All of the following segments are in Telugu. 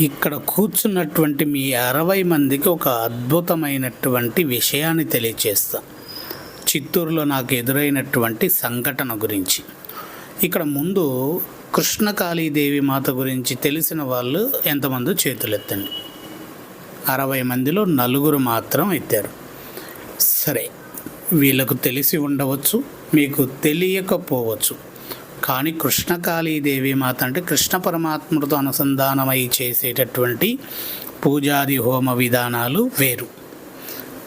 ఇక్కడ కూర్చున్నటువంటి మీ అరవై మందికి ఒక అద్భుతమైనటువంటి విషయాన్ని తెలియచేస్తా. చిత్తూరులో నాకు ఎదురైనటువంటి సంఘటన గురించి. ఇక్కడ ముందు కృష్ణకాళీదేవి మాత గురించి తెలిసిన వాళ్ళు ఎంతమందో చేతులెత్తండి. అరవై మందిలో నలుగురు మాత్రం ఎత్తారు. సరే వీళ్ళకు తెలిసి ఉండవచ్చు మీకు తెలియకపోవచ్చు. కానీ కృష్ణకాళీదేవి మాత అంటే కృష్ణ పరమాత్ముడితో అనుసంధానమై చేసేటటువంటి పూజాది హోమ విధానాలు వేరు.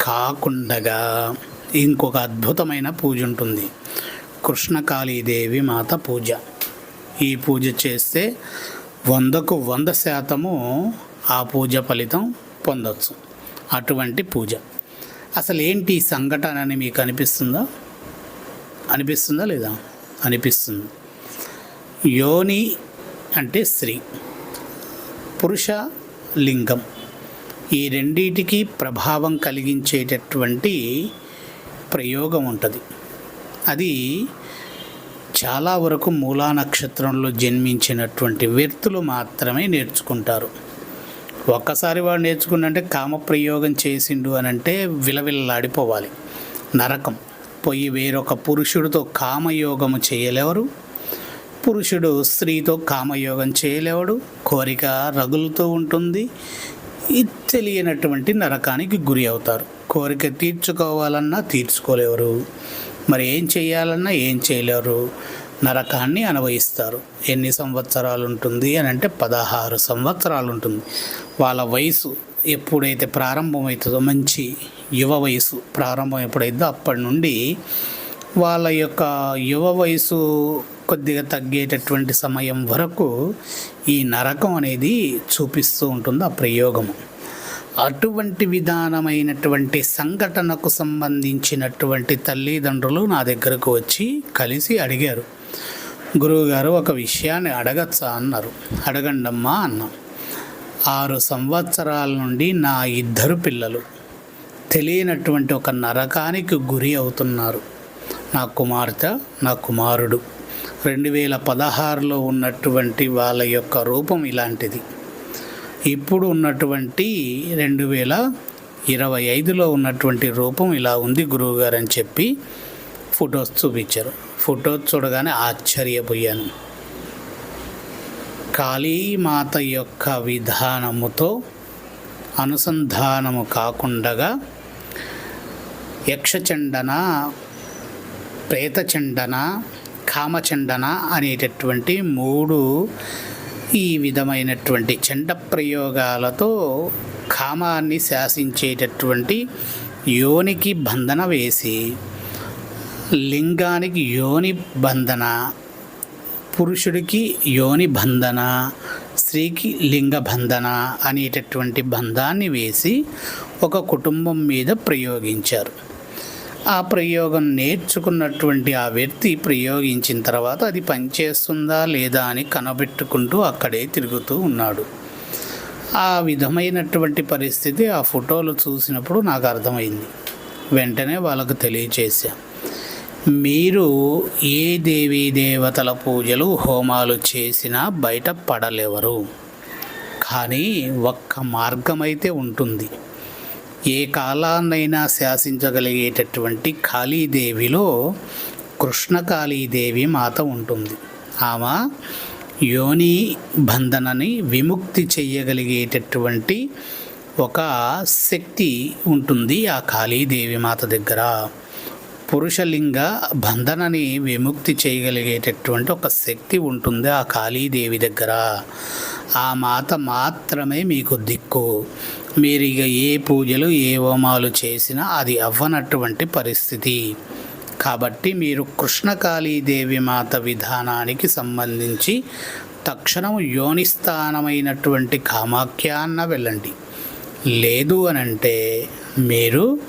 కాకుండగా ఇంకొక అద్భుతమైన పూజ ఉంటుంది. కృష్ణకాళీదేవి మాత పూజ. ఈ పూజ చేస్తే వందకు వంద శాతము ఆ పూజ ఫలితం పొందవచ్చు అటువంటి పూజ. అసలు ఏంటి ఈ సంఘటన అని మీకు అనిపిస్తుందా? అనిపిస్తుందా లేదా? అనిపిస్తుంది. యోని అంటే స్త్రీ. పురుష లింగం ఈ రెండిటికి ప్రభావం కలిగించేటటువంటి ప్రయోగం ఉంటుంది. అది చాలా వరకు మూలా నక్షత్రంలో జన్మించినటువంటి వ్యక్తులు మాత్రమే నేర్చుకుంటారు. ఒక్కసారి వాడు నేర్చుకున్నంటే కామప్రయోగం చేసిండు అని అంటే విలవిల్లాడిపోవాలి. నరకం. పోయి వేరొక పురుషుడితో కామయోగము చేయలేవరు? పురుషుడు స్త్రీతో కామయోగం చేయలేవడు కోరిక రగులుతూ ఉంటుంది. ఇది తెలియనటువంటి నరకానికి గురి అవుతారు. కోరిక తీర్చుకోవాలన్నా తీర్చుకోలేవరు మరి ఏం చేయాలన్నా ఏం చేయలేరు. నరకాన్ని అనుభవిస్తారు. ఎన్ని సంవత్సరాలు ఉంటుంది అని అంటే పదహారు సంవత్సరాలు ఉంటుంది. వాళ్ళ వయసు ఎప్పుడైతే ప్రారంభమవుతుందో మంచి యువ వయసు ప్రారంభం ఎప్పుడైతుందో అప్పటి నుండి వాళ్ళ యొక్క యువ వయసు కొద్దిగా తగ్గేటటువంటి సమయం వరకు ఈ నరకం అనేది చూపిస్తూ ఉంటుంది ఆ ప్రయోగము. అటువంటి విధానమైనటువంటి సంఘటనకు సంబంధించినటువంటి తల్లిదండ్రులు నా దగ్గరకు వచ్చి కలిసి అడిగారు. గురువుగారు ఒక విషయాన్ని అడగచ్చా అన్నారు. అడగండమ్మా అన్నాం. ఆరు సంవత్సరాల నుండి నా ఇద్దరు పిల్లలు తెలియనటువంటి ఒక నరకానికి గురి అవుతున్నారు. నా కుమార్తె నా కుమారుడు. రెండు వేల పదహారులో ఉన్నటువంటి వాళ్ళ యొక్క రూపం ఇలాంటిది. ఇప్పుడు ఉన్నటువంటి రెండు వేల ఇరవై ఐదులో ఉన్నటువంటి రూపం ఇలా ఉంది గురువుగారు అని చెప్పి ఫొటోస్ చూపించారు. ఫొటోస్ చూడగానే ఆశ్చర్యపోయాను. కాళీమాత యొక్క విధానముతో అనుసంధానము కాకుండా యక్షచండన ప్రేతచండన కామచండన అనేటటువంటి మూడు ఈ విధమైనటువంటి చండ ప్రయోగాలతో కామాన్ని శాసించేటటువంటి యోనికి బంధన వేసి లింగానికి యోని బంధన పురుషుడికి యోని బంధన స్త్రీకి లింగ బంధన అనేటటువంటి బంధాన్ని వేసి ఒక కుటుంబం మీద ప్రయోగించారు. ఆ ప్రయోగం నేర్చుకున్నటువంటి ఆ వ్యక్తి ప్రయోగించిన తర్వాత అది పనిచేస్తుందా లేదా అని కనబెట్టుకుంటూ అక్కడే తిరుగుతూ ఉన్నాడు. ఆ విధమైనటువంటి పరిస్థితి ఆ ఫోటోలు చూసినప్పుడు నాకు అర్థమైంది. వెంటనే వాళ్ళకు తెలియచేశా. మీరు ఏ దేవీ దేవతల పూజలు హోమాలు చేసినా బయట పడలేవరు. కానీ ఒక్క మార్గమైతే ఉంటుంది. ఏ కాలాన్నైనా శాసించగలిగేటటువంటి కాళీదేవిలో కృష్ణకాళీదేవి మాత ఉంటుంది. ఆమె యోని బంధనని విముక్తి చెయ్యగలిగేటటువంటి ఒక శక్తి ఉంటుంది ఆ కాళీదేవి మాత దగ్గర. పురుషలింగ బంధనని విముక్తి చేయగలిగేటటువంటి ఒక శక్తి ఉంటుంది ఆ కాళీదేవి దగ్గర. ఆ మాత మాత్రమే మీకు దిక్కు. మీరు ఇక ఏ పూజలు ఏ హోమాలు చేసినా అది అవ్వనటువంటి పరిస్థితి. కాబట్టి మీరు కృష్ణకాళీదేవి మాత విధానానికి సంబంధించి తక్షణం యోనిస్థానమైనటువంటి కామాఖ్యాన్న వెళ్ళండి. లేదు అనంటే మీరు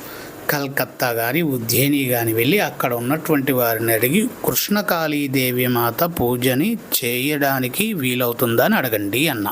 కల్కత్తా కానీ ఉజ్జయిని కానీ వెళ్ళి అక్కడ ఉన్నటువంటి వారిని అడిగి కృష్ణకాళీదేవి మాత పూజని చేయడానికి వీలవుతుందని అడగండి అన్న.